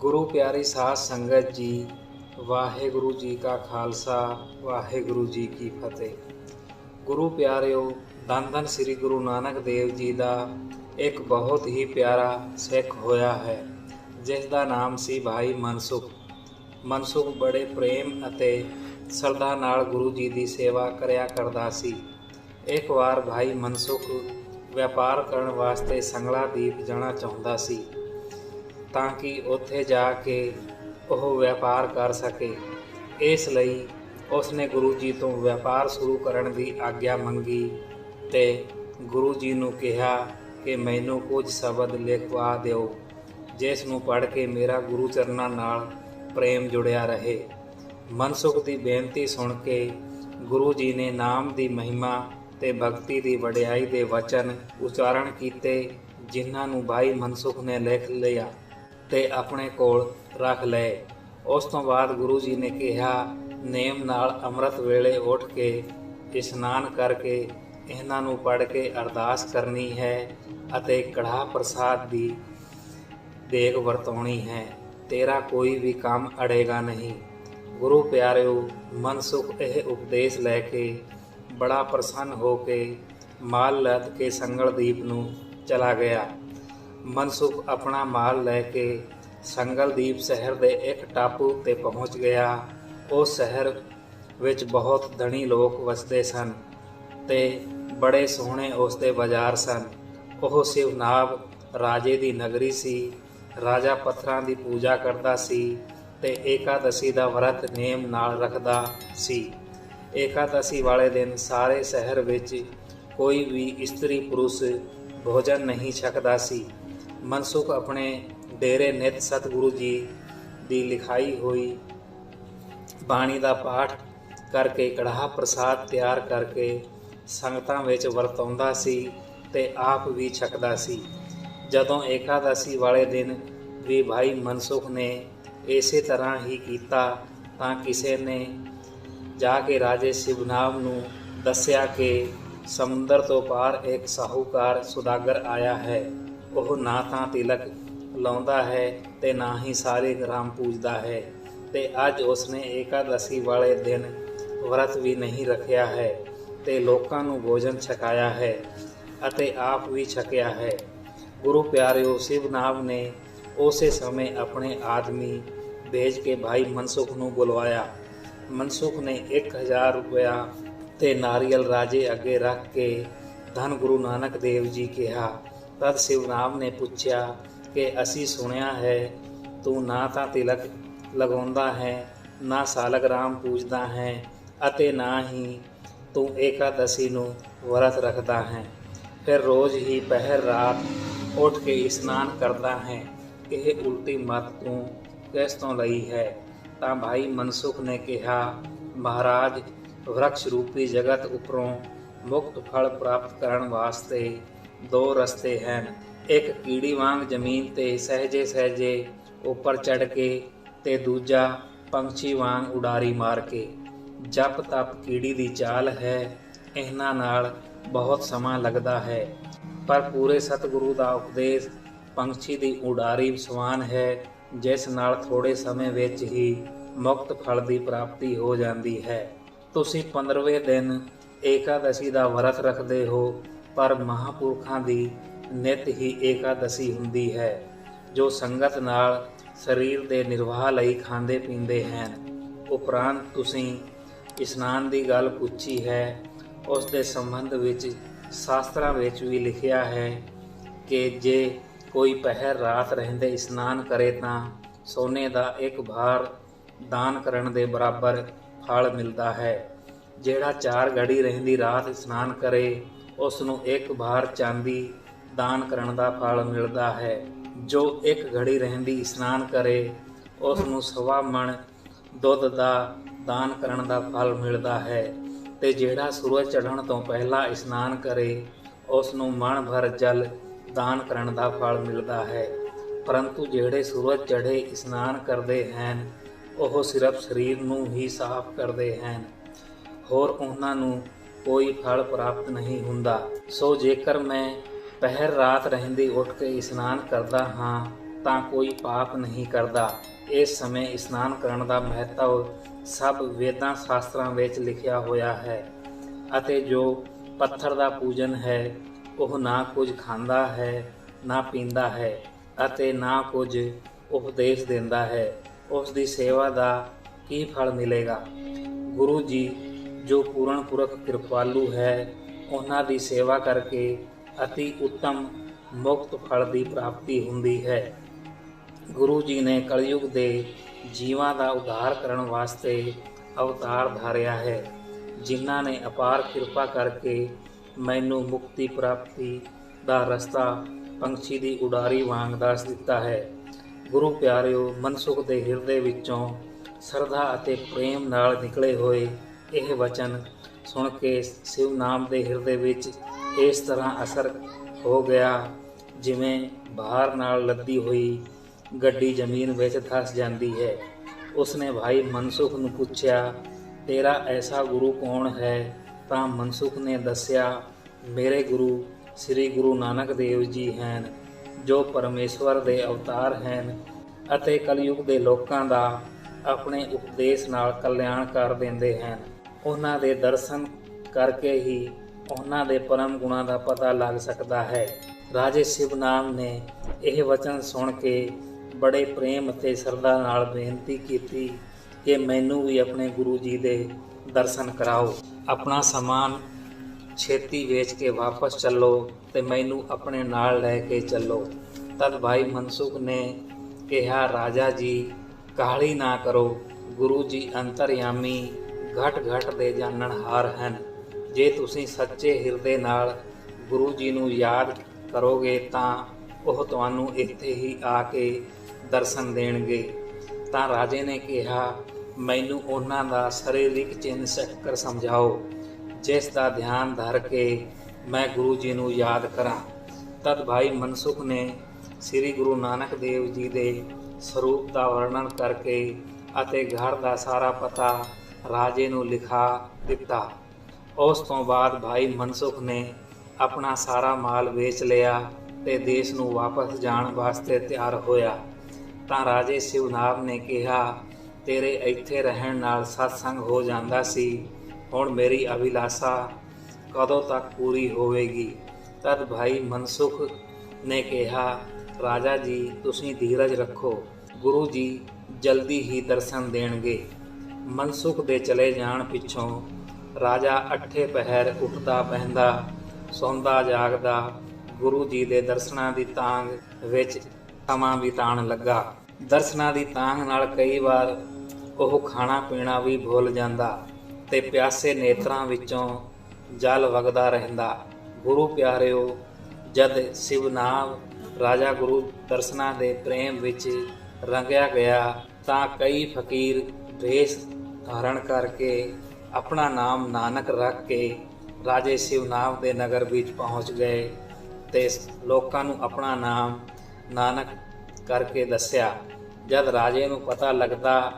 ਗੁਰੂ ਪਿਆਰੀ ਸਾਧ ਸੰਗਤ ਜੀ, ਵਾਹਿਗੁਰੂ ਜੀ ਕਾ ਖਾਲਸਾ, ਵਾਹਿਗੁਰੂ ਜੀ ਕੀ ਫਤਿਹ। ਗੁਰੂ ਪਿਆਰਿਓ ਧੰਨ ਧੰਨ ਸ੍ਰੀ ਗੁਰੂ ਨਾਨਕ ਦੇਵ ਜੀ ਦਾ ਇੱਕ ਬਹੁਤ ਹੀ ਪਿਆਰਾ ਸਿੱਖ ਹੋਇਆ ਹੈ, ਜਿਸ ਦਾ ਨਾਮ ਸੀ ਭਾਈ ਮਨਸੁਖ। ਮਨਸੁਖ ਬੜੇ ਪ੍ਰੇਮ ਅਤੇ ਸਰਦਾ ਨਾਲ ਗੁਰੂ ਜੀ ਦੀ ਸੇਵਾ ਕਰਿਆ ਕਰਦਾ ਸੀ। ਇੱਕ ਵਾਰ ਭਾਈ ਮਨਸੁਖ ਵਪਾਰ ਕਰਨ ਵਾਸਤੇ ਸੰਗਲਾ ਦੀਪ ਜਾਣਾ ਚਾਹੁੰਦਾ ਸੀ। ਤਾਂ ਕਿ ਉੱਥੇ ਜਾ ਕੇ ਉਹ ਵਪਾਰ ਕਰ ਸਕੇ। ਇਸ ਲਈ ਉਸ ਨੇ ਗੁਰੂ ਜੀ ਤੋਂ ਵਪਾਰ ਸ਼ੁਰੂ ਕਰਨ ਦੀ ਆਗਿਆ ਮੰਗੀ ਤੇ ਗੁਰੂ ਜੀ ਨੂੰ ਕਿਹਾ ਕਿ ਮੈਨੂੰ ਕੁਝ ਸ਼ਬਦ ਲਿਖਵਾ ਦਿਓ, ਜਿਸ ਨੂੰ ਪੜ੍ਹ ਕੇ ਮੇਰਾ ਗੁਰੂ ਚਰਨਾਂ ਨਾਲ ਪ੍ਰੇਮ ਜੁੜਿਆ ਰਹੇ। ਮਨਸੁਖ ਦੀ ਬੇਨਤੀ ਸੁਣ ਕੇ ਗੁਰੂ ਜੀ ਨੇ ਨਾਮ ਦੀ ਮਹਿਮਾ ਤੇ ਭਗਤੀ ਦੀ ਵਡਿਆਈ ਦੇ ਵਚਨ ਉਚਾਰਨ ਕੀਤੇ, ਜਿਨ੍ਹਾਂ ਨੂੰ ਭਾਈ ਮਨਸੁਖ ਨੇ ਲਿਖ ਲਿਆ। ਤੇ ਆਪਣੇ ਕੋਲ ਰੱਖ ਲਏ। ਉਸ ਤੋਂ ਬਾਅਦ ਗੁਰੂ ਜੀ ਨੇ ਕਿਹਾ, ਨੇਮ ਨਾਲ ਅੰਮ੍ਰਿਤ ਵੇਲੇ ਉੱਠ ਕੇ ਇਸ਼ਨਾਨ ਕਰਕੇ ਇਹਨਾਂ ਨੂੰ ਪੜ੍ਹ ਕੇ ਅਰਦਾਸ ਕਰਨੀ ਹੈ ਅਤੇ ਕੜਾਹ ਪ੍ਰਸਾਦ ਦੀ ਦੇਗ ਵਰਤਾਉਣੀ ਹੈ। ਤੇਰਾ ਕੋਈ ਵੀ ਕੰਮ ਅੜੇਗਾ ਨਹੀਂ। ਗੁਰੂ ਪਿਆਰਿਓ, ਮਨਸੁਖ ਇਹ ਉਪਦੇਸ਼ ਲੈ ਕੇ ਬੜਾ ਪ੍ਰਸੰਨ ਹੋ ਕੇ ਮਾਲ ਲੱਦ ਕੇ ਸੰਗਲਦੀਪ ਨੂੰ ਚਲਾ ਗਿਆ। ਮਨਸੁਖ ਆਪਣਾ ਮਾਲ ਲੈ ਕੇ ਸੰਗਲਦੀਪ ਸ਼ਹਿਰ ਦੇ ਇੱਕ ਟਾਪੂ ਤੇ ਪਹੁੰਚ ਗਿਆ। ਉਹ ਸ਼ਹਿਰ ਵਿੱਚ ਬਹੁਤ ਧਨੀ ਲੋਕ ਵਸਦੇ ਸਨ ਤੇ ਬੜੇ ਸੋਹਣੇ ਉਸ ਦੇ ਬਾਜ਼ਾਰ ਸਨ। ਉਹ ਸਿਵਨਾਬ ਰਾਜੇ ਦੀ ਨਗਰੀ ਸੀ, ਰਾਜਾ ਪੱਥਰਾਂ ਦੀ ਪੂਜਾ ਕਰਦਾ ਸੀ ਤੇ ਏਕਾਦਸ਼ੀ ਦਾ ਵਰਤ ਨੇਮ ਨਾਲ ਰੱਖਦਾ ਸੀ। ਏਕਾਦਸ਼ੀ ਵਾਲੇ ਦਿਨ ਸਾਰੇ ਸ਼ਹਿਰ ਵਿੱਚ ਕੋਈ ਵੀ ਇਸਤਰੀ ਪੁਰਸ਼ ਭੋਜਨ ਨਹੀਂ ਛਕਦਾ ਸੀ। ਮਨਸੁਖ ਆਪਣੇ ਡੇਰੇ ਨਿਤ ਸਤਿਗੁਰੂ ਜੀ ਦੀ ਲਿਖਾਈ ਹੋਈ ਬਾਣੀ ਦਾ ਪਾਠ ਕਰਕੇ ਕੜਾਹ ਪ੍ਰਸਾਦ ਤਿਆਰ ਕਰਕੇ ਸੰਗਤਾਂ ਵਿੱਚ ਵਰਤਾਉਂਦਾ ਸੀ ਤੇ ਆਪ ਵੀ ਛਕਦਾ ਸੀ। ਜਦੋਂ ਏਕਾਦਸ਼ੀ ਵਾਲੇ ਦਿਨ ਵੀ ਭਾਈ ਮਨਸੁਖ ਨੇ ਇਸੇ ਤਰ੍ਹਾਂ ਹੀ ਕੀਤਾ ਤਾਂ ਕਿਸੇ ਨੇ ਜਾ ਕੇ ਰਾਜੇ ਸ਼ਿਵਨਾਮ ਨੂੰ ਦੱਸਿਆ ਕਿ ਸਮੁੰਦਰ ਤੋਂ ਪਾਰ ਇੱਕ ਸਾਹੂਕਾਰ ਸੁਦਾਗਰ ਆਇਆ ਹੈ। ਉਹ ਨਾ ਤਾਂ ਤਿਲਕ ਲਾਉਂਦਾ ਹੈ ਤੇ ਨਾ ਹੀ ਸਾਰੇ ਗ੍ਰਾਮ ਪੂਜਦਾ ਹੈ। ਤੇ ਅੱਜ ਉਸਨੇ ਏਕਾਦਸ਼ੀ ਵਾਲੇ ਦਿਨ ਵਰਤ ਵੀ ਨਹੀਂ ਰੱਖਿਆ ਹੈ ਤੇ ਲੋਕਾਂ ਨੂੰ ਭੋਜਨ ਛਕਾਇਆ ਹੈ ਅਤੇ ਆਪ ਵੀ ਛਕਿਆ ਹੈ। ਗੁਰੂ ਪਿਆਰਿਓ ਸ਼ਿਵਨਾਮ ਨੇ ਉਸੇ ਸਮੇਂ ਆਪਣੇ ਆਦਮੀ ਭੇਜ ਕੇ ਭਾਈ ਮਨਸੁਖ ਨੂੰ ਬੁਲਵਾਇਆ। ਮਨਸੁਖ ਨੇ 1000 ਰੁਪਇਆ ਤੇ ਨਾਰੀਅਲ ਰਾਜੇ ਅੱਗੇ ਰੱਖ ਕੇ ਧੰਨ ਗੁਰੂ ਨਾਨਕ ਦੇਵ ਜੀ ਕਿਹਾ ਤਦ ਸ਼ਿਵਨਾਮ ਨੇ ਪੁੱਛਿਆ ਕਿ ਅਸੀਂ ਸੁਣਿਆ ਹੈ, ਤੂੰ ਨਾ ਤਾਂ ਤਿਲਕ ਲਗਾਉਂਦਾ ਹੈ, ਨਾ ਸਾਲਗ੍ਰਾਮ ਪੂਜਦਾ ਹੈ ਅਤੇ ਨਾ ਹੀ ਤੂੰ ਏਕਾਦਸ਼ੀ ਨੂੰ ਵਰਤ ਰੱਖਦਾ ਹੈ। ਫਿਰ ਰੋਜ਼ ਹੀ ਪਹਿਰ ਰਾਤ ਉੱਠ ਕੇ ਇਸ਼ਨਾਨ ਕਰਦਾ ਹੈ। ਇਹ ਉਲਟੀ ਮਤ ਤੂੰ ਕਿਸ ਤੋਂ ਲਈ ਹੈ? ਤਾਂ ਭਾਈ ਮਨਸੁਖ ਨੇ ਕਿਹਾ, ਮਹਾਰਾਜ, ਵਰਕਸ਼ ਰੂਪੀ ਜਗਤ ਉਪਰੋਂ ਮੁਕਤ ਫਲ ਪ੍ਰਾਪਤ ਕਰਨ ਵਾਸਤੇ ਦੋ ਰਸਤੇ ਹਨ। ਇੱਕ ਕੀੜੀ ਵਾਂਗ ਜ਼ਮੀਨ ਤੇ ਸਹਜੇ ਸਹਜੇ ਉੱਪਰ ਚੜ ਕੇ ਤੇ ਦੂਜਾ ਪੰਛੀ ਵਾਂਗ ਉਡਾਰੀ ਮਾਰ ਕੇ। ਜਪ ਤਪ ਕੀੜੀ ਦੀ ਚਾਲ ਹੈ, ਇਹਨਾਂ ਨਾਲ ਬਹੁਤ ਸਮਾਂ ਲੱਗਦਾ ਹੈ। ਪਰ ਪੂਰੇ ਸਤਿਗੁਰੂ ਦਾ ਉਪਦੇਸ਼ ਪੰਛੀ ਦੀ ਉਡਾਰੀ ਸਮਾਨ ਹੈ, ਜਿਸ ਨਾਲ ਥੋੜੇ ਸਮੇਂ ਵਿੱਚ ਹੀ ਮੁਕਤ ਫਲ ਦੀ ਪ੍ਰਾਪਤੀ ਹੋ ਜਾਂਦੀ ਹੈ। ਤੁਸੀਂ 15ਵੇਂ ਦਿਨ ਏਕਾਦਸ਼ੀ ਦਾ ਵਰਤ ਰੱਖਦੇ ਹੋ ਪਰ ਮਹਾਪੁਰਖਾਂ ਦੀ ਨਿਤ ਹੀ ਏਕਾਦਸ਼ੀ ਹੁੰਦੀ ਹੈ, ਜੋ ਸੰਗਤ ਨਾਲ ਸਰੀਰ ਦੇ ਨਿਰਵਾਹ ਲਈ ਖਾਂਦੇ ਪੀਂਦੇ ਹਨ। ਉਪਰੰਤ ਤੁਸੀਂ ਇਸ਼ਨਾਨ ਦੀ ਗੱਲ ਪੁੱਛੀ ਹੈ, ਉਸ ਦੇ ਸੰਬੰਧ ਵਿੱਚ ਸ਼ਾਸਤਰਾਂ ਵਿੱਚ ਵੀ ਲਿਖਿਆ ਹੈ ਕਿ ਜੇ ਕੋਈ ਪਹਿਰ ਰਾਤ ਰਹਿੰਦੇ ਇਸ਼ਨਾਨ ਕਰੇ ਤਾਂ ਸੋਨੇ ਦਾ ਇੱਕ ਭਾਰ ਦਾਨ ਕਰਨ ਦੇ ਬਰਾਬਰ ਫਲ ਮਿਲਦਾ ਹੈ। ਜਿਹੜਾ ਚਾਰ ਘੜੀ ਰਹਿੰਦੀ ਰਾਤ ਇਸ਼ਨਾਨ ਕਰੇ ਉਸ ਨੂੰ ਇੱਕ ਭਾਰ ਚਾਂਦੀ ਦਾਨ ਕਰਨ ਦਾ ਫਲ ਮਿਲਦਾ ਹੈ। ਜੋ ਇੱਕ ਘੜੀ ਰਹਿੰਦੀ ਇਸ਼ਨਾਨ ਕਰੇ ਉਸ ਨੂੰ ਸਵਾ ਮਣ ਦੁੱਧ ਦਾ ਦਾਨ ਕਰਨ ਦਾ ਫਲ ਮਿਲਦਾ ਹੈ ਤੇ ਜਿਹੜਾ ਸੂਰਜ ਚੜ੍ਹਨ ਤੋਂ ਪਹਿਲਾਂ ਇਸ਼ਨਾਨ ਕਰੇ ਉਸ ਨੂੰ ਮਣ ਭਰ ਜਲ ਦਾਨ ਕਰਨ ਦਾ ਫਲ ਮਿਲਦਾ ਹੈ। ਪਰੰਤੂ ਜਿਹੜੇ ਸੂਰਜ ਚੜ੍ਹੇ ਇਸ਼ਨਾਨ ਕਰਦੇ ਹਨ, ਉਹ ਸਿਰਫ ਸਰੀਰ ਨੂੰ ਹੀ ਸਾਫ਼ ਕਰਦੇ ਹਨ। ਹੋਰ ਉਹਨਾਂ ਨੂੰ ਕੋਈ ਫਲ ਪ੍ਰਾਪਤ ਨਹੀਂ ਹੁੰਦਾ। ਸੋ ਜੇਕਰ ਮੈਂ ਪਹਿਰ ਰਾਤ ਰਹਿੰਦੀ ਉੱਠ ਕੇ ਇਸ਼ਨਾਨ ਕਰਦਾ ਹਾਂ, ਤਾਂ ਕੋਈ ਪਾਪ ਨਹੀਂ ਕਰਦਾ। ਇਸ ਸਮੇਂ ਇਸ਼ਨਾਨ ਕਰਨ ਦਾ ਮਹੱਤਵ ਸਭ ਵੇਦਾਂ ਸ਼ਾਸਤਰਾਂ ਵਿੱਚ ਲਿਖਿਆ ਹੋਇਆ ਹੈ ਅਤੇ ਜੋ ਪੱਥਰ ਦਾ ਪੂਜਨ ਹੈ, ਉਹ ਨਾ ਕੁਝ ਖਾਂਦਾ ਹੈ, ਨਾ ਪੀਂਦਾ ਹੈ ਅਤੇ ਨਾ ਕੁਝ ਉਪਦੇਸ਼ ਦਿੰਦਾ ਹੈ। ਉਸ ਦੀ ਸੇਵਾ ਦਾ ਕੀ ਫਲ ਮਿਲੇਗਾ? ਗੁਰੂ ਜੀ ਜੋ ਪੂਰਨ ਪੁਰਖ ਕਿਰਪਾਲੂ ਹੈ, ਉਹਨਾਂ ਦੀ ਸੇਵਾ ਕਰਕੇ ਅਤੀ ਉੱਤਮ ਮੁਕਤ ਫਲ ਦੀ ਪ੍ਰਾਪਤੀ ਹੁੰਦੀ ਹੈ। ਗੁਰੂ ਜੀ ਨੇ ਕਲਯੁਗ ਦੇ ਜੀਵਾਂ ਦਾ ਉਧਾਰ ਕਰਨ ਵਾਸਤੇ ਅਵਤਾਰ ਧਾਰਿਆ ਹੈ, ਜਿਨ੍ਹਾਂ ਨੇ ਅਪਾਰ ਕਿਰਪਾ ਕਰਕੇ ਮੈਨੂੰ ਮੁਕਤੀ ਪ੍ਰਾਪਤੀ ਦਾ ਰਸਤਾ ਪੰਛੀ ਦੀ ਉਡਾਰੀ ਵਾਂਗ ਦੱਸ ਦਿੱਤਾ ਹੈ। ਗੁਰੂ ਪਿਆਰਿਓ, ਮਨਸੁਖ ਦੇ ਹਿਰਦੇ ਵਿੱਚੋਂ ਸਰਦਾ ਅਤੇ ਪ੍ਰੇਮ ਨਾਲ ਨਿਕਲੇ ਹੋਏ ਇਹ ਵਚਨ ਸੁਣ ਕੇ ਸਿਵ ਨਾਮ ਦੇ ਹਿਰਦੇ ਵਿੱਚ ਇਸ ਤਰ੍ਹਾਂ ਅਸਰ ਹੋ ਗਿਆ ਜਿਵੇਂ ਬਾਹਰ ਨਾਲ ਲੱਦੀ ਹੋਈ ਗੱਡੀ ਜ਼ਮੀਨ ਵਿੱਚ ਧਸ ਜਾਂਦੀ ਹੈ। ਉਸਨੇ ਭਾਈ ਮਨਸੁਖ ਨੂੰ ਪੁੱਛਿਆ, ਤੇਰਾ ਐਸਾ ਗੁਰੂ ਕੌਣ ਹੈ? ਤਾਂ ਮਨਸੁਖ ਨੇ ਦੱਸਿਆ, ਮੇਰੇ ਗੁਰੂ ਸ੍ਰੀ ਗੁਰੂ ਨਾਨਕ ਦੇਵ ਜੀ ਹਨ, ਜੋ ਪਰਮੇਸ਼ਵਰ ਦੇ ਅਵਤਾਰ ਹਨ ਅਤੇ ਕਲਯੁਗ ਦੇ ਲੋਕਾਂ ਦਾ ਆਪਣੇ ਉਪਦੇਸ਼ ਨਾਲ ਕਲਿਆਣ ਕਰ ਦਿੰਦੇ ਹਨ। ਉਹਨਾਂ ਦੇ ਦਰਸ਼ਨ ਕਰਕੇ ਹੀ ਉਹਨਾਂ ਦੇ ਪਰਮ ਗੁਣਾਂ ਦਾ ਪਤਾ ਲੱਗ ਸਕਦਾ ਹੈ। ਰਾਜੇ ਸ਼ਿਵ ਨਾਮ ਨੇ ਇਹ ਵਚਨ ਸੁਣ ਕੇ ਬੜੇ ਪ੍ਰੇਮ ਅਤੇ ਸ਼ਰਧਾ ਨਾਲ ਬੇਨਤੀ ਕੀਤੀ ਕਿ ਮੈਨੂੰ ਵੀ ਆਪਣੇ ਗੁਰੂ ਜੀ ਦੇ ਦਰਸ਼ਨ ਕਰਾਓ। ਆਪਣਾ ਸਮਾਨ ਛੇਤੀ ਵੇਚ ਕੇ ਵਾਪਸ ਚੱਲੋ ਤੇ ਮੈਨੂੰ ਆਪਣੇ ਨਾਲ ਲੈ ਕੇ ਚੱਲੋ। ਤਦ ਭਾਈ ਮਨਸੁਖ ਨੇ ਕਿਹਾ, ਰਾਜਾ ਜੀ, ਕਾਹਲੀ ਨਾ ਕਰੋ। ਗੁਰੂ ਜੀ ਅੰਤਰਯਾਮੀ ਘਟ ਘਟ ਦੇ ਜਾਣਨ ਹਨ। ਜੇ ਤੁਸੀਂ ਸੱਚੇ ਹਿਰਦੇ ਨਾਲ ਗੁਰੂ ਜੀ ਨੂੰ ਯਾਦ ਕਰੋਗੇ ਤਾਂ ਉਹ ਤੁਹਾਨੂੰ ਇੱਥੇ ਹੀ ਆ ਕੇ ਦਰਸ਼ਨ ਦੇਣਗੇ। ਤਾਂ ਰਾਜੇ ਨੇ ਕਿਹਾ, ਮੈਨੂੰ ਉਹਨਾਂ ਦਾ ਸਰੀਰਿਕ ਚਿੰਨ ਚੱਕਰ ਸਮਝਾਓ, ਜਿਸ ਦਾ ਧਿਆਨ ਧਰ ਕੇ ਮੈਂ ਗੁਰੂ ਜੀ ਨੂੰ ਯਾਦ ਕਰਾਂ। ਤਦ ਭਾਈ ਮਨਸੁਖ ਨੇ ਸ੍ਰੀ ਗੁਰੂ ਨਾਨਕ ਦੇਵ ਜੀ ਦੇ ਸਰੂਪ ਦਾ ਵਰਣਨ ਕਰਕੇ ਅਤੇ ਘਰ ਦਾ ਸਾਰਾ ਪਤਾ ਰਾਜੇ ਨੂੰ ਲਿਖਾ ਦਿੱਤਾ। ਉਸ ਤੋਂ ਬਾਅਦ ਭਾਈ ਮਨਸੁਖ ਨੇ ਆਪਣਾ ਸਾਰਾ ਮਾਲ ਵੇਚ ਲਿਆ ਤੇ ਦੇਸ਼ ਨੂੰ ਵਾਪਸ ਜਾਣ ਵਾਸਤੇ ਤਿਆਰ ਹੋਇਆ। ਤਾਂ ਰਾਜੇ ਸ਼ਿਵਨਾਰ ਨੇ ਕਿਹਾ, ਤੇਰੇ ਇੱਥੇ ਰਹਿਣ ਨਾਲ ਸਤਸੰਗ ਹੋ ਜਾਂਦਾ ਸੀ। ਹੁਣ ਮੇਰੀ ਅਭਿਲਾਸ਼ਾ ਕਦੋਂ ਤੱਕ ਪੂਰੀ ਹੋਵੇਗੀ? ਤਦ ਭਾਈ ਮਨਸੁਖ ਨੇ ਕਿਹਾ, ਰਾਜਾ ਜੀ, ਤੁਸੀਂ ਧੀਰਜ ਰੱਖੋ। ਗੁਰੂ ਜੀ ਜਲਦੀ ਹੀ ਦਰਸ਼ਨ ਦੇਣਗੇ। ਮਨਸੁਖ ਦੇ ਚਲੇ ਜਾਣ ਪਿੱਛੋਂ ਰਾਜਾ ਅੱਠੇ ਪਹਿਰ ਉੱਠਦਾ ਬਹਿੰਦਾ, ਸੌਂਦਾ, ਜਾਗਦਾ। ਗੁਰੂ ਜੀ ਦੇ ਦਰਸ਼ਨਾਂ ਦੀ ਤਾਂਗ ਵਿੱਚ ਸਮਾਂ ਬਿਤਾਉਣ ਲੱਗਾ। ਦਰਸ਼ਨਾਂ ਦੀ ਤਾਂਗ ਨਾਲ ਕਈ ਵਾਰ ਉਹ ਖਾਣਾ ਪੀਣਾ ਵੀ ਭੁੱਲ ਜਾਂਦਾ ਤੇ ਪਿਆਸੇ ਨੇਤਰਾਂ ਵਿੱਚੋਂ ਜਲ ਵਗਦਾ ਰਹਿੰਦਾ। ਗੁਰੂ ਪਿਆਰਿਓ, ਜਦ ਸਿਵਨਾਮ ਰਾਜਾ ਗੁਰੂ ਦਰਸ਼ਨਾਂ ਦੇ ਪ੍ਰੇਮ ਵਿੱਚ ਰੰਗਿਆ ਗਿਆ ਤਾਂ ਕਈ ਫਕੀਰ ਵੇਸ਼ ਧਾਰਨ ਕਰਕੇ ਆਪਣਾ ਨਾਮ ਨਾਨਕ ਰੱਖ ਕੇ ਰਾਜੇ ਸ਼ਿਵਨਾਮ ਦੇ ਨਗਰ ਵਿੱਚ ਪਹੁੰਚ ਗਏ ਤੇ ਲੋਕਾਂ ਨੂੰ ਆਪਣਾ ਨਾਮ ਨਾਨਕ ਕਰਕੇ ਦੱਸਿਆ। ਜਦ ਰਾਜੇ ਨੂੰ ਪਤਾ ਲੱਗਦਾ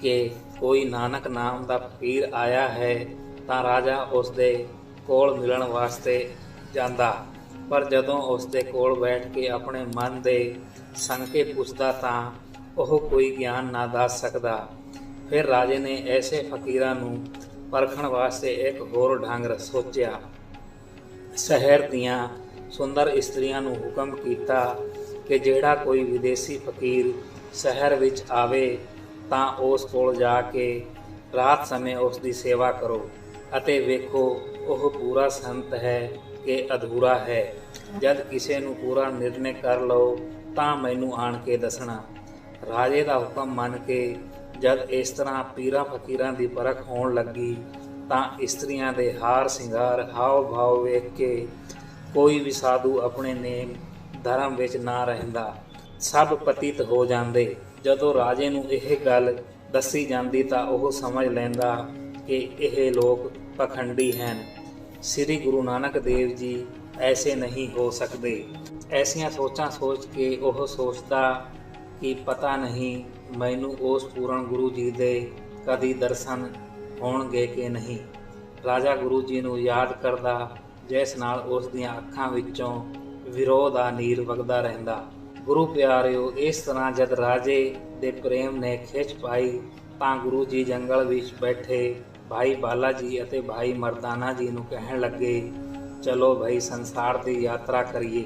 ਕਿ ਕੋਈ ਨਾਨਕ ਨਾਮ ਦਾ ਪੀਰ ਆਇਆ ਹੈ, ਤਾਂ ਰਾਜਾ ਉਸ ਦੇ ਕੋਲ ਮਿਲਣ ਵਾਸਤੇ ਜਾਂਦਾ। ਪਰ ਜਦੋਂ ਉਸ ਦੇ ਕੋਲ ਬੈਠ ਕੇ ਆਪਣੇ ਮਨ ਦੇ ਸੰਕੇ ਪੁੱਛਦਾ ਤਾਂ ਉਹ ਕੋਈ ਗਿਆਨ ਨਾ ਦੱਸ ਸਕਦਾ। ਫਿਰ ਰਾਜੇ ਨੇ ਐਸੇ ਫਕੀਰਾਂ ਨੂੰ ਪਰਖਣ ਵਾਸਤੇ ਇੱਕ ਹੋਰ ਢੰਗ ਸੋਚਿਆ। ਸ਼ਹਿਰ ਦੀਆਂ ਸੁੰਦਰ ਇਸਤਰੀਆਂ ਨੂੰ ਹੁਕਮ ਕੀਤਾ ਕਿ ਜਿਹੜਾ ਕੋਈ ਵਿਦੇਸੀ ਫਕੀਰ ਸ਼ਹਿਰ ਵਿੱਚ ਆਵੇ, ਤਾਂ ਉਸ ਕੋਲ ਜਾ ਕੇ ਰਾਤ ਸਮੇਂ ਉਸ ਦੀ ਸੇਵਾ ਕਰੋ ਅਤੇ ਵੇਖੋ, ਉਹ ਪੂਰਾ ਸੰਤ ਹੈ ਕਿ ਅਧੂਰਾ ਹੈ। ਜਦ ਕਿਸੇ ਨੂੰ ਪੂਰਾ ਨਿਰਣੇ ਕਰ ਲਓ, ਤਾਂ ਮੈਨੂੰ ਆਣ ਕੇ ਦੱਸਣਾ। ਰਾਜੇ ਦਾ ਹੁਕਮ ਮੰਨ ਕੇ ਜਦ ਇਸ ਤਰ੍ਹਾਂ ਪੀਰਾਂ ਫਕੀਰਾਂ ਦੀ ਪਰਖ ਹੋਣ ਲੱਗੀ, ਤਾਂ ਇਸਤਰੀਆਂ ਦੇ ਹਾਰ ਸ਼ਿੰਗਾਰ ਹਾਵ ਭਾਵ ਵੇਖ ਕੇ ਕੋਈ ਵੀ ਸਾਧੂ ਆਪਣੇ ਨੇਮ ਧਰਮ ਵਿੱਚ ਨਾ ਰਹਿੰਦਾ, ਸਭ ਪਤਿਤ ਹੋ ਜਾਂਦੇ। ਜਦੋਂ ਰਾਜੇ ਨੂੰ ਇਹ ਗੱਲ ਦੱਸੀ ਜਾਂਦੀ, ਤਾਂ ਉਹ ਸਮਝ ਲੈਂਦਾ ਕਿ ਇਹ ਲੋਕ ਪਖੰਡੀ ਹਨ। ਸ੍ਰੀ ਗੁਰੂ ਨਾਨਕ ਦੇਵ ਜੀ ਐਸੇ ਨਹੀਂ ਹੋ ਸਕਦੇ। ਐਸੀਆਂ ਸੋਚਾਂ ਸੋਚ ਕੇ ਉਹ ਸੋਚਦਾ ਕਿ ਪਤਾ ਨਹੀਂ ਮੈਨੂੰ ਉਸ ਪੂਰਨ ਗੁਰੂ ਜੀ ਦੇ ਕਦੀ ਦਰਸ਼ਨ ਹੋਣਗੇ ਕਿ ਨਹੀਂ? ਰਾਜਾ ਗੁਰੂ ਜੀ ਨੂੰ ਯਾਦ ਕਰਦਾ, ਜਿਸ ਨਾਲ ਉਸ ਦੀਆਂ ਅੱਖਾਂ ਵਿੱਚੋਂ ਵਿਰੋਧ ਦਾ ਨੀਰ ਵਗਦਾ ਰਹਿੰਦਾ। ਗੁਰੂ ਪਿਆਰਿਓ, ਇਸ ਤਰ੍ਹਾਂ ਜਦ ਰਾਜੇ ਦੇ ਪ੍ਰੇਮ ਨੇ ਖਿੱਚ ਪਾਈ, ਤਾਂ ਗੁਰੂ ਜੀ ਜੰਗਲ ਵਿੱਚ ਬੈਠੇ ਭਾਈ ਬਾਲਾ ਜੀ ਅਤੇ ਭਾਈ ਮਰਦਾਨਾ ਜੀ ਨੂੰ ਕਹਿਣ ਲੱਗੇ, ਚਲੋ ਭਾਈ, ਸੰਸਾਰ ਦੀ ਯਾਤਰਾ ਕਰੀਏ।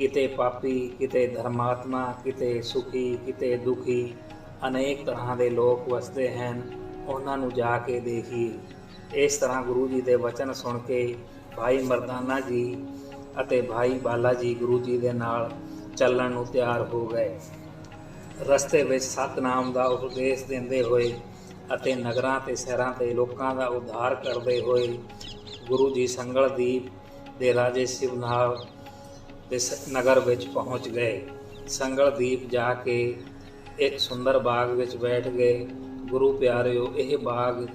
ਕਿਤੇ ਪਾਪੀ, ਕਿਤੇ ਧਰਮਾਤਮਾ, ਕਿਤੇ ਸੁਖੀ, ਕਿਤੇ ਦੁਖੀ, ਅਨੇਕ ਤਰ੍ਹਾਂ ਦੇ ਲੋਕ ਵਸਦੇ ਹਨ, ਉਹਨਾਂ ਨੂੰ ਜਾ ਕੇ ਦੇਖੀਏ। ਇਸ ਤਰ੍ਹਾਂ ਗੁਰੂ ਜੀ ਦੇ ਵਚਨ ਸੁਣ ਕੇ ਭਾਈ ਮਰਦਾਨਾ ਜੀ ਅਤੇ ਭਾਈ ਬਾਲਾ ਜੀ ਗੁਰੂ ਜੀ ਦੇ ਨਾਲ ਚੱਲਣ ਨੂੰ ਤਿਆਰ ਹੋ ਗਏ। ਰਸਤੇ ਵਿੱਚ ਸਤਨਾਮ ਦਾ ਉਪਦੇਸ਼ ਦਿੰਦੇ ਹੋਏ ਅਤੇ ਨਗਰਾਂ ਤੇ ਸ਼ਹਿਰਾਂ ਤੇ ਲੋਕਾਂ ਦਾ ਉਧਾਰ ਕਰਦੇ ਹੋਏ ਗੁਰੂ ਜੀ ਸੰਗਲਦੀਪ ਦੇ ਰਾਜੇ ਸਿਵਨਾਵ ਦੇ ਸ- ਨਗਰ ਵਿੱਚ ਪਹੁੰਚ ਗਏ। ਸੰਗਲਦੀਪ ਜਾ ਕੇ ਇੱਕ ਸੁੰਦਰ ਬਾਗ ਵਿੱਚ ਬੈਠ ਗਏ। ਗੁਰੂ ਪਿਆਰਿਓ, ਇਹ ਬਾਗ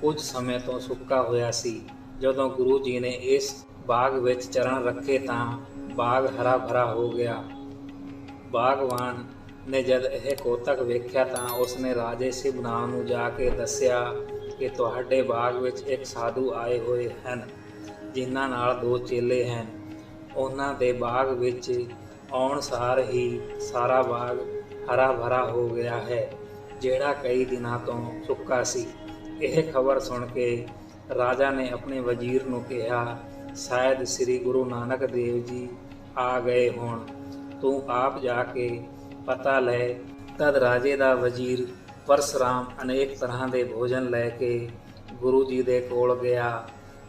ਕੁਝ ਸਮੇਂ ਤੋਂ ਸੁੱਕਾ ਹੋਇਆ ਸੀ। ਜਦੋਂ ਗੁਰੂ ਜੀ ਨੇ ਇਸ ਬਾਗ ਵਿੱਚ ਚਰਨ ਰੱਖੇ ਤਾਂ ਬਾਗ ਹਰਾ ਭਰਾ ਹੋ ਗਿਆ। ਬਾਗਵਾਨ ਨੇ ਜਦ ਇਹ ਕੋਤਕ ਵੇਖਿਆ ਤਾਂ ਉਸਨੇ ਰਾਜੇ ਸਿਬਨਾਮ ਨੂੰ ਜਾ ਕੇ ਦੱਸਿਆ ਕਿ ਤੁਹਾਡੇ ਬਾਗ ਵਿੱਚ ਇੱਕ ਸਾਧੂ ਆਏ ਹੋਏ ਹਨ, ਜਿਨ੍ਹਾਂ ਨਾਲ ਦੋ ਚੇਲੇ ਹਨ। ਉਹਨਾਂ ਦੇ ਬਾਗ ਵਿੱਚ ਆਉਣ ਸਾਰ ਹੀ ਸਾਰਾ ਬਾਗ ਹਰਾ ਭਰਾ ਹੋ ਗਿਆ ਹੈ, ਜਿਹੜਾ ਕਈ ਦਿਨਾਂ ਤੋਂ ਸੁੱਕਾ ਸੀ। ਇਹ ਖਬਰ ਸੁਣ ਕੇ ਰਾਜਾ ਨੇ ਆਪਣੇ ਵਜ਼ੀਰ ਨੂੰ ਕਿਹਾ, ਸ਼ਾਇਦ ਸ੍ਰੀ ਗੁਰੂ ਨਾਨਕ ਦੇਵ ਜੀ ਆ ਗਏ ਹੋਣ। ਤੂੰ ਆਪ ਜਾ ਕੇ ਪਤਾ ਲੈ। ਤਦ ਰਾਜੇ ਦਾ ਵਜ਼ੀਰ ਪਰਸਰਾਮ ਅਨੇਕ ਤਰ੍ਹਾਂ ਦੇ ਭੋਜਨ ਲੈ ਕੇ ਗੁਰੂ ਜੀ ਦੇ ਕੋਲ ਗਿਆ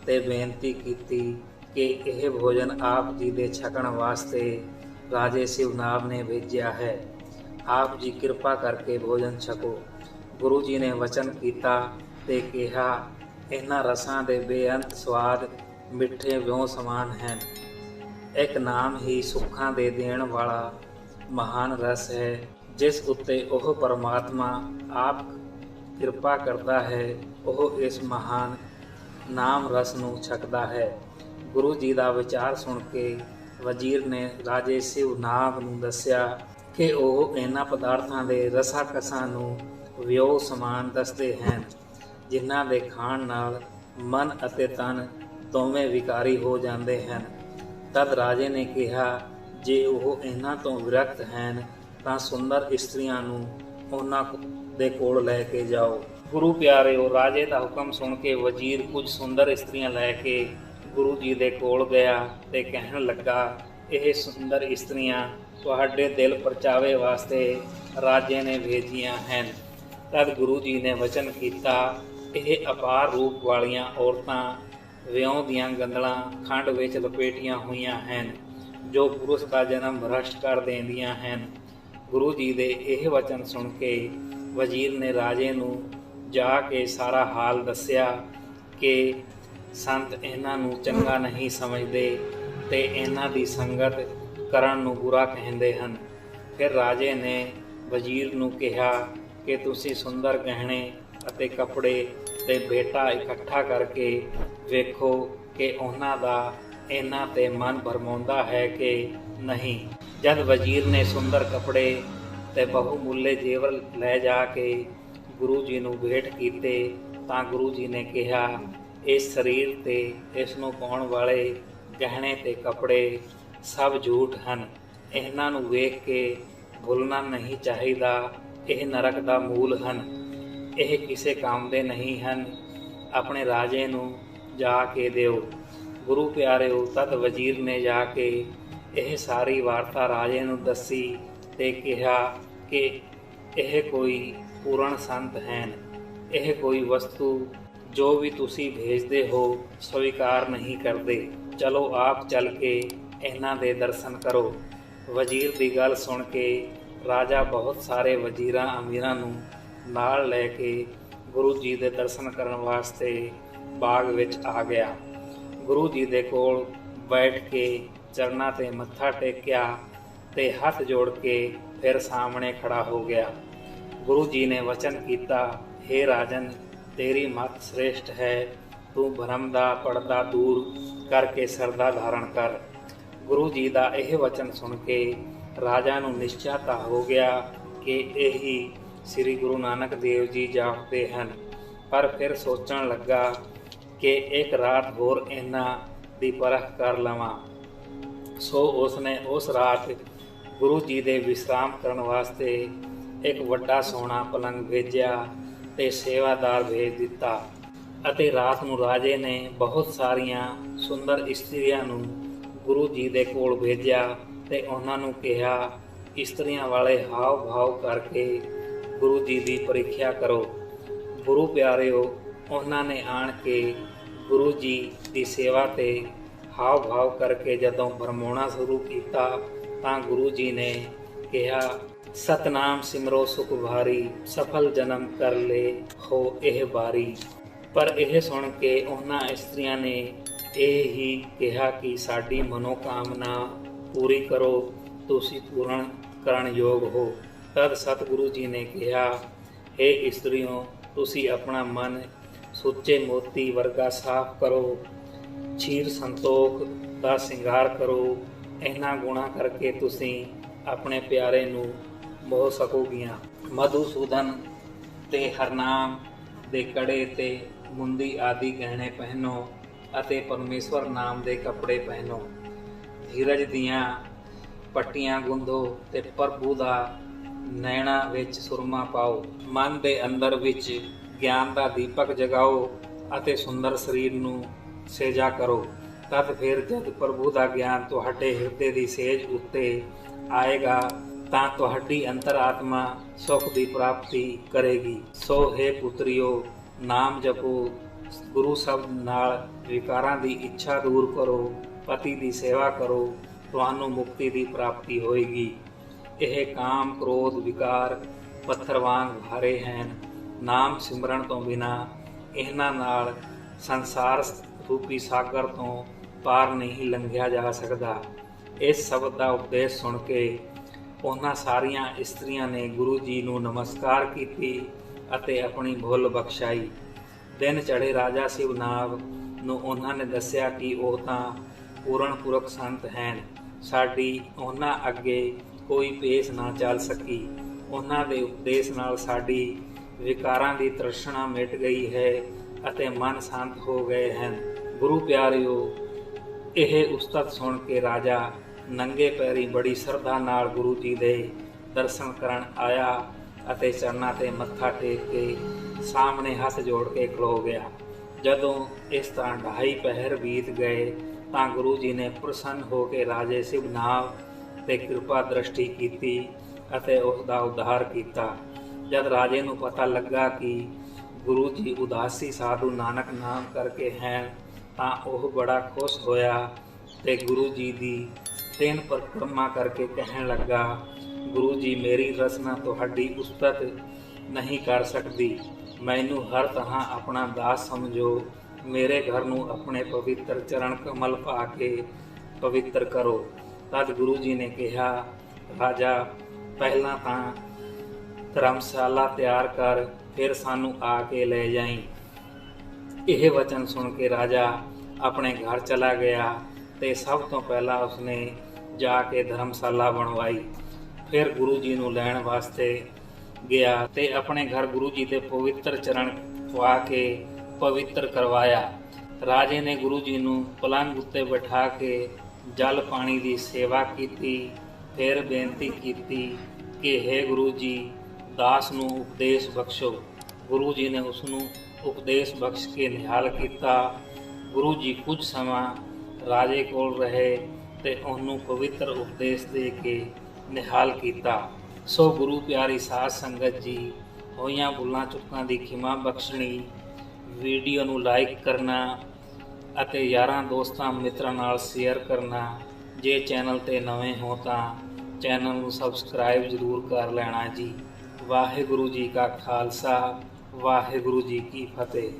ਤੇ ਬੇਨਤੀ ਕੀਤੀ ਕਿ ਇਹ ਭੋਜਨ ਆਪ ਜੀ ਦੇ ਛਕਣ ਵਾਸਤੇ ਰਾਜੇ ਸਿਵਨਾਬ ਨੇ ਭੇਜਿਆ ਹੈ। ਆਪ ਜੀ ਕਿਰਪਾ ਕਰਕੇ ਭੋਜਨ ਛਕੋ। ਗੁਰੂ ਜੀ ਨੇ ਵਚਨ ਕੀਤਾ ਤੇ ਕਿਹਾ, ਇਹਨਾਂ ਰਸਾਂ ਦੇ ਬੇਅੰਤ ਸਵਾਦ ਮਿੱਠੇ ਵਿਉ ਸਮਾਨ ਹਨ। ਇੱਕ ਨਾਮ ਹੀ ਸੁੱਖਾਂ ਦੇ ਦੇਣ ਵਾਲਾ ਮਹਾਨ ਰਸ ਹੈ, ਜਿਸ ਉੱਤੇ ਉਹ ਪਰਮਾਤਮਾ ਆਪ ਕਿਰਪਾ ਕਰਦਾ ਹੈ, ਉਹ ਇਸ ਮਹਾਨ ਨਾਮ ਰਸ ਨੂੰ ਛਕਦਾ ਹੈ। ਗੁਰੂ ਜੀ ਦਾ ਵਿਚਾਰ ਸੁਣ ਕੇ ਵਜ਼ੀਰ ਨੇ ਰਾਜੇ ਸ਼ਿਵ ਸਿਵਨਾਭ ਨੂੰ ਦੱਸਿਆ ਕਿ ਉਹ ਇਹਨਾਂ ਪਦਾਰਥਾਂ ਦੇ ਰਸਾ ਕਸਾਂ ਨੂੰ ਵਿਉ ਸਮਾਨ ਦੱਸਦੇ ਹਨ, ਜਿਨ੍ਹਾਂ ਦੇ ਖਾਣ ਨਾਲ ਮਨ ਅਤੇ ਤਨ ਦੋਵੇਂ ਵਿਕਾਰੀ ਹੋ ਜਾਂਦੇ ਹਨ। ਤਦ ਰਾਜੇ ਨੇ ਕਿਹਾ, ਜੇ ਉਹ ਇਹਨਾਂ ਤੋਂ ਵਿਰਕਤ ਹਨ, ਤਾਂ ਸੁੰਦਰ ਇਸਤਰੀਆਂ ਨੂੰ ਉਹਨਾਂ ਦੇ ਕੋਲ ਲੈ ਕੇ ਜਾਓ। ਗੁਰੂ ਪਿਆਰੇ ਪਿਆਰਿਓ, ਰਾਜੇ ਦਾ ਹੁਕਮ ਸੁਣ ਕੇ ਵਜ਼ੀਰ ਕੁਝ ਸੁੰਦਰ ਇਸਤਰੀਆਂ ਲੈ ਕੇ ਗੁਰੂ ਜੀ ਦੇ ਕੋਲ ਗਿਆ ਤੇ ਕਹਿਣ ਲੱਗਾ, ਇਹ ਸੁੰਦਰ ਇਸਤਰੀਆਂ ਤੁਹਾਡੇ ਦਿਲ ਪਰਚਾਵੇ ਵਾਸਤੇ ਰਾਜੇ ਨੇ ਭੇਜੀਆਂ ਹਨ। ਤਦ ਗੁਰੂ ਜੀ ਨੇ ਵਚਨ ਕੀਤਾ, ਇਹ ਅਪਾਰ ਰੂਪ ਵਾਲੀਆਂ ਔਰਤਾਂ ਵਿਉਂ ਦੀਆਂ ਗੰਦਲਾਂ ਖੰਡ ਵਿੱਚ ਲਪੇਟੀਆਂ ਹੋਈਆਂ ਹਨ, ਜੋ ਪੁਰਸ਼ ਦਾ ਜਨਮ ਭ੍ਰਸ਼ਟ ਕਰ ਦਿੰਦੀਆਂ ਹਨ। ਗੁਰੂ ਜੀ ਦੇ ਇਹ ਵਚਨ ਸੁਣ ਕੇ ਵਜ਼ੀਰ ਨੇ ਰਾਜੇ ਨੂੰ ਜਾ ਕੇ ਸਾਰਾ ਹਾਲ ਦੱਸਿਆ ਕਿ ਸੰਤ ਇਹਨਾਂ ਨੂੰ ਚੰਗਾ ਨਹੀਂ ਸਮਝਦੇ ਤੇ ਇਹਨਾਂ ਦੀ ਸੰਗਤ ਕਰਨ ਨੂੰ ਬੁਰਾ ਕਹਿੰਦੇ ਹਨ। ਫਿਰ ਰਾਜੇ ਨੇ ਵਜ਼ੀਰ ਨੂੰ ਕਿਹਾ ਕਿ ਤੁਸੀਂ ਸੁੰਦਰ ਗਹਿਣੇ ਅਤੇ ਕੱਪੜੇ ਤੇ ਬੇਟਾ ਇਕੱਠਾ ਕਰਕੇ ਵੇਖੋ ਕਿ ਉਹਨਾਂ ਦਾ ਇਹਨਾਂ ਤੇ ਮਨ ਭਰਮਾਉਂਦਾ ਹੈ ਕਿ ਨਹੀਂ। ਜਦ ਵਜ਼ੀਰ ਨੇ ਸੁੰਦਰ ਕੱਪੜੇ ਤੇ ਬਹੁਮੁੱਲੇ ਜੇਵਰ ਲੈ ਜਾ ਕੇ ਗੁਰੂ ਜੀ ਨੂੰ ਭੇਟ ਕੀਤੇ ਤਾਂ ਗੁਰੂ ਜੀ ਨੇ ਕਿਹਾ ਇਸ ਸਰੀਰ ਤੇ ਇਸ ਨੂੰ ਪਾਉਣ ਵਾਲੇ ਗਹਿਣੇ ਤੇ ਕੱਪੜੇ ਸਭ ਝੂਠ ਹਨ। ਇਹਨਾਂ ਨੂੰ ਵੇਖ ਕੇ ਭੁੱਲਣਾ ਨਹੀਂ ਚਾਹੀਦਾ। ਇਹ ਨਰਕ ਦਾ ਮੂਲ ਹਨ। ਇਹ ਕਿਸੇ ਕੰਮ ਦੇ ਨਹੀਂ ਹਨ। ਆਪਣੇ ਰਾਜੇ ਨੂੰ ਜਾ ਕੇ ਦਿਓ। ਗੁਰੂ ਪਿਆਰਿਓ, ਤਦ ਵਜ਼ੀਰ ਨੇ ਜਾ ਕੇ ਇਹ ਸਾਰੀ ਵਾਰਤਾ ਰਾਜੇ ਨੂੰ ਦੱਸੀ ਤੇ ਕਿਹਾ ਕਿ ਇਹ ਕੋਈ ਪੂਰਨ ਸੰਤ ਹਨ। ਇਹ ਕੋਈ ਵਸਤੂ ਜੋ ਵੀ ਤੁਸੀਂ ਭੇਜਦੇ ਹੋ, ਸਵੀਕਾਰ ਨਹੀਂ ਕਰਦੇ। ਚਲੋ ਆਪ ਚੱਲ ਕੇ ਇਹਨਾਂ ਦੇ ਦਰਸ਼ਨ ਕਰੋ। ਵਜ਼ੀਰ ਦੀ ਗੱਲ ਸੁਣ ਕੇ ਰਾਜਾ ਬਹੁਤ ਸਾਰੇ ਵਜ਼ੀਰਾਂ, ਅਮੀਰਾਂ ਨੂੰ ਨਾਲ ਲੈ ਕੇ ਗੁਰੂ ਜੀ ਦੇ ਦਰਸ਼ਨ ਕਰਨ ਵਾਸਤੇ ਬਾਗ ਵਿੱਚ ਆ ਗਿਆ। ਗੁਰੂ ਜੀ ਦੇ ਕੋਲ ਬੈਠ ਕੇ ਚਰਨਾਂ ਤੇ ਮੱਥਾ ਟੇਕਿਆ ਤੇ ਹੱਥ ਜੋੜ ਕੇ ਫਿਰ ਸਾਹਮਣੇ ਖੜਾ ਹੋ ਗਿਆ। ਗੁਰੂ ਜੀ ਨੇ ਵਚਨ ਕੀਤਾ हे ਰਾਜਨ ਤੇਰੀ ਮਤ ਸ੍ਰੇਸ਼ਟ ਹੈ, ਤੂੰ ਭਰਮ ਦਾ ਪਰਦਾ ਦੂਰ ਕਰਕੇ ਸਰਦਾ ਧਾਰਨ ਕਰ। ਗੁਰੂ ਜੀ ਦਾ ਇਹ ਵਚਨ ਸੁਣ ਕੇ ਰਾਜਾ ਨੂੰ ਨਿਸ਼ਚਾ ਹੋ ਗਿਆ ਕਿ ਇਹੀ ਸ੍ਰੀ ਗੁਰੂ ਨਾਨਕ ਦੇਵ ਜੀ ਜਾਪਦੇ ਹਨ। ਪਰ ਫਿਰ ਸੋਚਣ ਲੱਗਾ ਕਿ ਇੱਕ ਰਾਤ ਹੋਰ ਇਹਨਾਂ ਦੀ ਪਰਖ ਕਰ ਲਵਾਂ। ਸੋ ਉਸਨੇ ਉਸ ਰਾਤ ਗੁਰੂ ਜੀ ਦੇ ਵਿਸ਼ਰਾਮ ਕਰਨ ਵਾਸਤੇ ਇੱਕ ਵੱਡਾ ਸੋਹਣਾ ਪਲੰਗ ਭੇਜਿਆ। ਤੇ ਸੇਵਾਦਾਰ ਭੇਜ ਦਿੱਤਾ ਅਤੇ ਰਾਤ ਨੂੰ ਰਾਜੇ ਨੇ ਬਹੁਤ ਸਾਰੀਆਂ ਸੁੰਦਰ ਇਸਤਰੀਆਂ ਨੂੰ ਗੁਰੂ ਜੀ ਦੇ ਕੋਲ ਭੇਜਿਆ ਤੇ ਉਹਨਾਂ ਨੂੰ ਕਿਹਾ, ਇਸਤਰੀਆਂ ਵਾਲੇ ਹਾਵ ਭਾਵ ਕਰਕੇ ਗੁਰੂ ਜੀ ਦੀ ਪ੍ਰੀਖਿਆ ਕਰੋ। ਗੁਰੂ ਪਿਆਰਿਓ, ਉਹਨਾਂ ਨੇ ਆਣ ਕੇ ਗੁਰੂ ਜੀ ਦੀ ਸੇਵਾ ਤੇ ਹਾਵ ਭਾਵ ਕਰਕੇ ਜਦੋਂ ਫਰਮਾਉਣਾ ਸ਼ੁਰੂ ਕੀਤਾ ਤਾਂ ਗੁਰੂ ਜੀ ਨੇ ਕਿਹਾ ਸਤਨਾਮ ਸਿਮਰੋ ਸੁਖ ਭਾਰੀ, ਸਫਲ ਜਨਮ ਕਰ ਲੈ ਹੋ ਇਹ ਵਾਰੀ। ਪਰ ਇਹ ਸੁਣ ਕੇ ਉਹਨਾਂ ਇਸਤਰੀਆਂ ਨੇ ਇਹ ਹੀ ਕਿਹਾ ਕਿ ਸਾਡੀ ਮਨੋਕਾਮਨਾ ਪੂਰੀ ਕਰੋ, ਤੁਸੀਂ ਪੂਰਨ ਕਰਨ ਯੋਗ ਹੋ। ਤਦ ਸਤਿਗੁਰੂ ਜੀ ਨੇ ਕਿਹਾ हे ਇਸਤਰੀਓ, ਤੁਸੀਂ ਆਪਣਾ ਮਨ ਸੁੱਚੇ ਮੋਤੀ ਵਰਗਾ ਸਾਫ਼ ਕਰੋ, ਛੀਰ ਸੰਤੋਖ ਦਾ ਸ਼ਿੰਗਾਰ ਕਰੋ। ਇਹਨਾਂ ਗੁਣਾ ਕਰਕੇ ਤੁਸੀਂ ਆਪਣੇ ਪਿਆਰੇ ਨੂੰ ਮੋਹ ਸਕੋਗੀਆਂ। ਮਧੂਸੂਦਨ ਤੇ ਹਰਨਾਮ ਦੇ ਕੜੇ ਤੇ ਮੁੰਦੀ ਆਦਿ ਗਹਿਣੇ ਪਹਿਨੋ ਅਤੇ ਪਰਮੇਸ਼ਵਰ ਨਾਮ ਦੇ ਕੱਪੜੇ ਪਹਿਨੋ। ਧੀਰਜ ਦੀਆਂ ਪੱਟੀਆਂ ਗੁੰਦੋ ਤੇ ਪ੍ਰਭੂ ਦਾ ਨੈਣਾ ਵਿੱਚ ਸੁਰਮਾ ਪਾਓ। ਮਨ ਦੇ ਅੰਦਰ ਵਿੱਚ ਗਿਆਨ ਦਾ ਦੀਪਕ ਜਗਾਓ ਅਤੇ ਸੁੰਦਰ ਸਰੀਰ ਨੂੰ ਸੇਜਾ ਕਰੋ। ਤਦ ਫਿਰ ਜਦ ਪ੍ਰਭੂ ਦਾ ਗਿਆਨ ਤੁਹਾਡੇ ਹਿਰਦੇ ਦੀ ਸੇਜ ਉੱਤੇ ਆਏਗਾ ਤਾਂ ਤੁਹਾਡੀ ਅੰਤਰਾਤਮਾ ਸੁਖ ਦੀ ਪ੍ਰਾਪਤੀ ਕਰੇਗੀ। ਸੋ ਹੈ ਪੁੱਤਰਿਓ, ਨਾਮ ਜਪੋ। ਗੁਰੂ ਸ਼ਬਦ ਨਾਲ ਵਿਕਾਰਾਂ ਦੀ ਇੱਛਾ ਦੂਰ ਕਰੋ, ਪਤੀ ਦੀ ਸੇਵਾ ਕਰੋ, ਤੁਹਾਨੂੰ ਮੁਕਤੀ ਦੀ ਪ੍ਰਾਪਤੀ ਹੋਏਗੀ। ਇਹ ਕਾਮ ਕ੍ਰੋਧ ਵਿਕਾਰ ਪੱਥਰ ਵਾਂਗ ਭਾਰੇ ਹਨ। ਨਾਮ ਸਿਮਰਨ ਤੋਂ ਬਿਨਾ ਇਹਨਾਂ ਨਾਲ ਸੰਸਾਰ ਰੂਪੀ ਸਾਗਰ ਤੋਂ ਪਾਰ ਨਹੀਂ ਲੰਘਿਆ ਜਾ ਸਕਦਾ। ਇਸ ਸ਼ਬਦ ਦਾ ਉਪਦੇਸ਼ ਸੁਣ ਕੇ ਉਹਨਾਂ ਸਾਰੀਆਂ ਇਸਤਰੀਆਂ ਨੇ ਗੁਰੂ ਜੀ ਨੂੰ ਨਮਸਕਾਰ ਕੀਤੀ ਅਤੇ ਆਪਣੀ ਭੁੱਲ ਬਖਸ਼ਾਈ। ਦਿਨ ਚੜੇ ਰਾਜਾ ਸ਼ਿਵਨਾਵ ਨੂੰ ਉਹਨਾਂ ਨੇ ਦੱਸਿਆ ਕਿ ਉਹ ਤਾਂ ਪੂਰਨ ਪੁਰਖ ਸੰਤ ਹਨ। ਸਾਡੀ ਉਹਨਾਂ ਅੱਗੇ ਕੋਈ ਪੇਸ਼ ਨਾ ਚੱਲ ਸਕੀ। ਉਹਨਾਂ ਦੇ ਉਪਦੇਸ਼ ਨਾਲ ਸਾਡੀ ਵਿਕਾਰਾਂ ਦੀ ਤ੍ਰਿਸ਼ਨਾ ਮਿਟ ਗਈ ਹੈ ਅਤੇ ਮਨ ਸ਼ਾਂਤ ਹੋ ਗਏ ਹਨ। ਗੁਰੂ ਪਿਆਰਿਓ, ਇਹ ਉਸਤਤ ਸੁਣ ਕੇ ਰਾਜਾ ਨੰਗੇ ਪੈਰੀ ਬੜੀ ਸ਼ਰਧਾ ਨਾਲ ਗੁਰੂ ਜੀ ਦੇ ਦਰਸ਼ਨ ਕਰਨ ਆਇਆ ਅਤੇ ਚਰਨਾਂ ਤੇ ਮੱਥਾ ਟੇਕ ਕੇ ਸਾਹਮਣੇ ਹੱਥ ਜੋੜ ਕੇ ਖਲੋ ਗਿਆ। ਜਦੋਂ ਇਸ ਤਰ੍ਹਾਂ ਢਾਈ ਪਹਿਰ ਬੀਤ ਗਏ ਤਾਂ ਗੁਰੂ ਜੀ ਨੇ ਪ੍ਰਸੰਨ ਹੋ ਕੇ ਰਾਜੇ ਸਿਵਨਾਵ ਤੇ ਕਿਰਪਾ ਦ੍ਰਿਸ਼ਟੀ ਕੀਤੀ ਅਤੇ ਉਸ ਦਾ ਉਧਾਰ ਕੀਤਾ। ਜਦ ਰਾਜੇ ਨੂੰ ਪਤਾ ਲੱਗਾ ਕਿ ਗੁਰੂ ਜੀ ਉਦਾਸੀ ਸਾਧੂ ਨਾਨਕ ਨਾਮ ਕਰਕੇ ਹੈ ਤਾਂ ਉਹ ਬੜਾ ਖੁਸ਼ ਹੋਇਆ ਤੇ ਗੁਰੂ ਜੀ ਦੀ ਤਿੰਨ ਪਰਕਰਮਾ ਕਰਕੇ ਕਹਿਣ ਲੱਗਾ, ਗੁਰੂ ਜੀ, ਮੇਰੀ ਰਸਨਾ ਤੁਹਾਡੀ ਉਸਤਤ ਨਹੀਂ ਕਰ ਸਕਦੀ। ਮੈਨੂੰ ਹਰ ਤਰ੍ਹਾਂ ਆਪਣਾ ਦਾਸ ਸਮਝੋ। ਮੇਰੇ ਘਰ ਨੂੰ ਆਪਣੇ ਪਵਿੱਤਰ ਚਰਨ ਕਮਲ ਪਾ ਕੇ ਪਵਿੱਤਰ ਕਰੋ। ਤਦ ਗੁਰੂ ਜੀ ਨੇ ਕਿਹਾ, ਰਾਜਾ, ਪਹਿਲਾਂ ਤਾਂ ਧਰਮਸ਼ਾਲਾ ਤਿਆਰ ਕਰ, ਫਿਰ ਸਾਨੂੰ ਆ ਕੇ ਲੈ ਜਾਈਂ। ਇਹ ਵਚਨ ਸੁਣ ਕੇ ਰਾਜਾ ਆਪਣੇ ਘਰ ਚਲਾ ਗਿਆ। ਤੇ ਸਭ ਤੋਂ ਪਹਿਲਾਂ ਉਸਨੇ ਜਾ ਕੇ ਧਰਮਸ਼ਾਲਾ ਬਣਵਾਈ। ਫਿਰ ਗੁਰੂ ਜੀ ਨੂੰ ਲੈਣ ਵਾਸਤੇ ਗਿਆ ਤੇ ਆਪਣੇ ਘਰ ਗੁਰੂ ਜੀ ਦੇ ਪਵਿੱਤਰ ਚਰਨ ਪਵਾ ਕੇ ਪਵਿੱਤਰ ਕਰਵਾਇਆ। ਰਾਜੇ ਨੇ ਗੁਰੂ ਜੀ ਨੂੰ ਪਲੰਗ ਉੱਤੇ ਬਿਠਾ ਕੇ ਜਲ ਪਾਣੀ ਦੀ ਸੇਵਾ ਕੀਤੀ, ਫਿਰ ਬੇਨਤੀ ਕੀਤੀ ਕਿ हे ਗੁਰੂ ਜੀ, ਦਾਸ ਨੂੰ ਉਪਦੇਸ਼ ਬਖਸ਼ੋ। ਗੁਰੂ ਜੀ ਨੇ ਉਸ ਨੂੰ ਉਪਦੇਸ਼ ਬਖਸ਼ ਕੇ ਨਿਹਾਲ ਕੀਤਾ। ਗੁਰੂ ਜੀ ਕੁਝ ਸਮਾਂ ਰਾਜੇ ਕੋਲ ਰਹੇ ਤੇ ਉਹਨੂੰ ਪਵਿੱਤਰ ਉਪਦੇਸ਼ ਦੇ ਕੇ ਨਿਹਾਲ ਕੀਤਾ। ਸੋ ਗੁਰੂ ਪਿਆਰੀ ਸਾਧ ਸੰਗਤ ਜੀ, ਹੋਈਆਂ ਬੁੱਲਾਂ ਚੁੱਕਾਂ ਦੀ ਖਿਮਾ ਬਖਸ਼ਣੀ, ਵੀਡੀਓ ਨੂੰ ਲਾਈਕ ਕਰਨਾ ਅਤੇ ਯਾਰਾਂ ਦੋਸਤਾਂ ਮਿੱਤਰਾਂ ਨਾਲ ਸ਼ੇਅਰ ਕਰਨਾ। ਜੇ ਚੈਨਲ ਤੇ ਨਵੇਂ ਹੋ ਤਾਂ ਚੈਨਲ ਨੂੰ ਸਬਸਕ੍ਰਾਈਬ ਜ਼ਰੂਰ ਕਰ ਲੈਣਾ ਜੀ। ਵਾਹਿਗੁਰੂ ਜੀ ਕਾ ਖਾਲਸਾ, ਵਾਹਿਗੁਰੂ ਜੀ ਕੀ ਫਤਿਹ।